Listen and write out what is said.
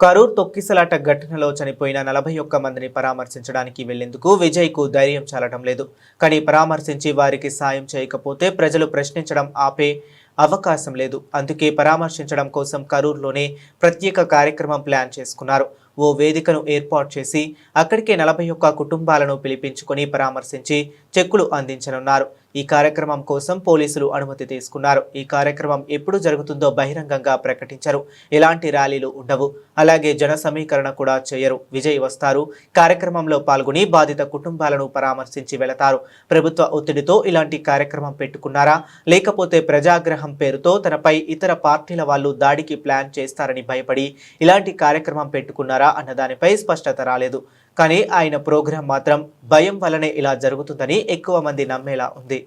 కరూర్ తొక్కిసలాట ఘటనలో చనిపోయిన నలభై ఒక్క మందిని పరామర్శించడానికి వెళ్ళేందుకు విజయ్కు ధైర్యం చాలటం లేదు. కానీ పరామర్శించి వారికి సాయం చేయకపోతే ప్రజలు ప్రశ్నించడం ఆపే అవకాశం లేదు. అందుకే పరామర్శించడం కోసం కరూర్లోనే ప్రత్యేక కార్యక్రమం ప్లాన్ చేసుకున్నారు. ఓ వేదికను ఏర్పాటు చేసి అక్కడికే నలభై ఒక్క కుటుంబాలను పిలిపించుకొని పరామర్శించి చెక్కులు అందించనున్నారు. ఈ కార్యక్రమం కోసం పోలీసులు అనుమతి తీసుకున్నారు. ఈ కార్యక్రమం ఎప్పుడు జరుగుతుందో బహిరంగంగా ప్రకటించరు. ఎలాంటి ర్యాలీలు ఉండవు. అలాగే జన సమీకరణ కూడా చేయరు. విజయ్ వస్తారు. కార్యక్రమంలో పాల్గొని బాధిత కుటుంబాలను పరామర్శించి వెళతారు. ప్రభుత్వ ఒత్తిడితో ఇలాంటి కార్యక్రమం పెట్టుకున్నారా? లేకపోతే ప్రజాగ్రహం పేరుతో తనపై ఇతర పార్టీల వాళ్ళు దాడికి ప్లాన్ చేస్తారని భయపడి ఇలాంటి కార్యక్రమం పెట్టుకున్నారా అన్న దానిపై స్పష్టత రాలేదు. కానీ ఆయన ప్రోగ్రాం మాత్రం భయం వలనే ఇలా జరుగుతుందని ఎక్కువ మంది నమ్మేలా ఉంది.